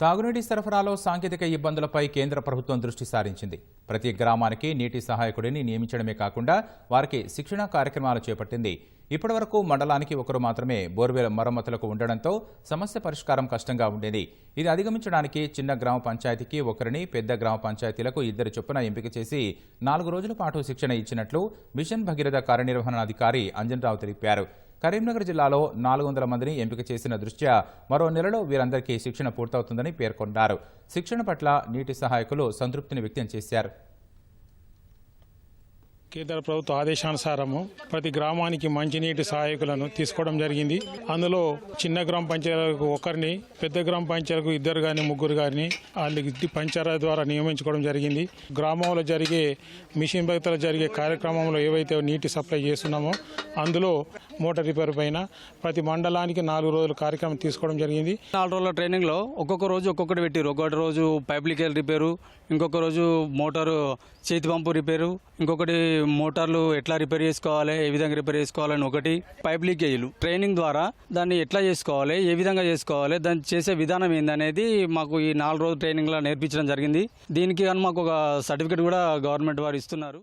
తాగునీటి సరఫరాలో సాంకేతిక ఇబ్బందులపై కేంద్ర ప్రభుత్వం దృష్టి సారించింది. ప్రతి గ్రామానికి నీటి సహాయకుడిని నియమించడమే కాకుండా వారికి శిక్షణ కార్యక్రమాలు చేపట్టింది. ఇప్పటివరకు మండలానికి ఒకరు మాత్రమే బోర్వెల్ మరమ్మతులకు ఉండడంతో సమస్య పరిష్కారం కష్టంగా ఉండేది. ఇది అధిగమించడానికి చిన్న గ్రామ పంచాయతీకి ఒకరిని పెద్ద గ్రామ పంచాయతీలకు ఇద్దరు చొప్పున ఎంపిక చేసి నాలుగు రోజుల పాటు శిక్షణ ఇచ్చినట్లు మిషన్ భగీరథ కార్యనిర్వహణాధికారి అంజన్రావు తెలిపారు. కరీంనగర్ జిల్లాలో నాలుగు వందల మందిని ఎంపిక చేసిన దృష్ట్యా మరో నెలలో వీరందరికీ శిక్షణ పూర్తవుతుందని పేర్కొన్నారు. శిక్షణ పట్ల నీటి సహాయకులు సంతృప్తిని వ్యక్తం చేశారు. కేంద్ర ప్రభుత్వ ఆదేశానుసారము ప్రతి గ్రామానికి మంచినీటి సహాయకులను తీసుకోవడం జరిగింది. అందులో చిన్న గ్రామ పంచాయతీలకు ఒకరిని పెద్ద గ్రామ పంచాయతీలకు ఇద్దరు కానీ ముగ్గురు కానీ వాళ్ళకి పంచాయతీ ద్వారా నియమించుకోవడం జరిగింది. గ్రామంలో జరిగే మిషన్ భక్తులు జరిగే కార్యక్రమంలో ఏవైతే నీటి సప్లై చేస్తున్నామో అందులో మోటార్ రిపేర్ పైన ప్రతి మండలానికి నాలుగు రోజుల కార్యక్రమం తీసుకోవడం జరిగింది. నాలుగు రోజుల ట్రైనింగ్లో ఒక్కొక్క రోజు ఒక్కొక్కటి పెట్టారు. ఒకటి రోజు పైప్ రిపేరు ఇంకొక రోజు మోటారు చేతి పంపు రిపేరు ఇంకొకటి మోటార్లు ఎట్లా రిపేర్ చేసుకోవాలి ఏ విధంగా రిపేర్ చేసుకోవాలని ఒకటి పైప్ లీకేజీలు ట్రైనింగ్ ద్వారా దాన్ని ఎట్లా చేసుకోవాలి ఏ విధంగా చేసుకోవాలి దాన్ని చేసే విధానం ఏందనేది మాకు ఈ నాలుగు రోజుల ట్రైనింగ్లో నేర్పించడం జరిగింది. దీనికి కానీ మాకు ఒక సర్టిఫికేట్ కూడా గవర్నమెంట్ వారు ఇస్తున్నారు.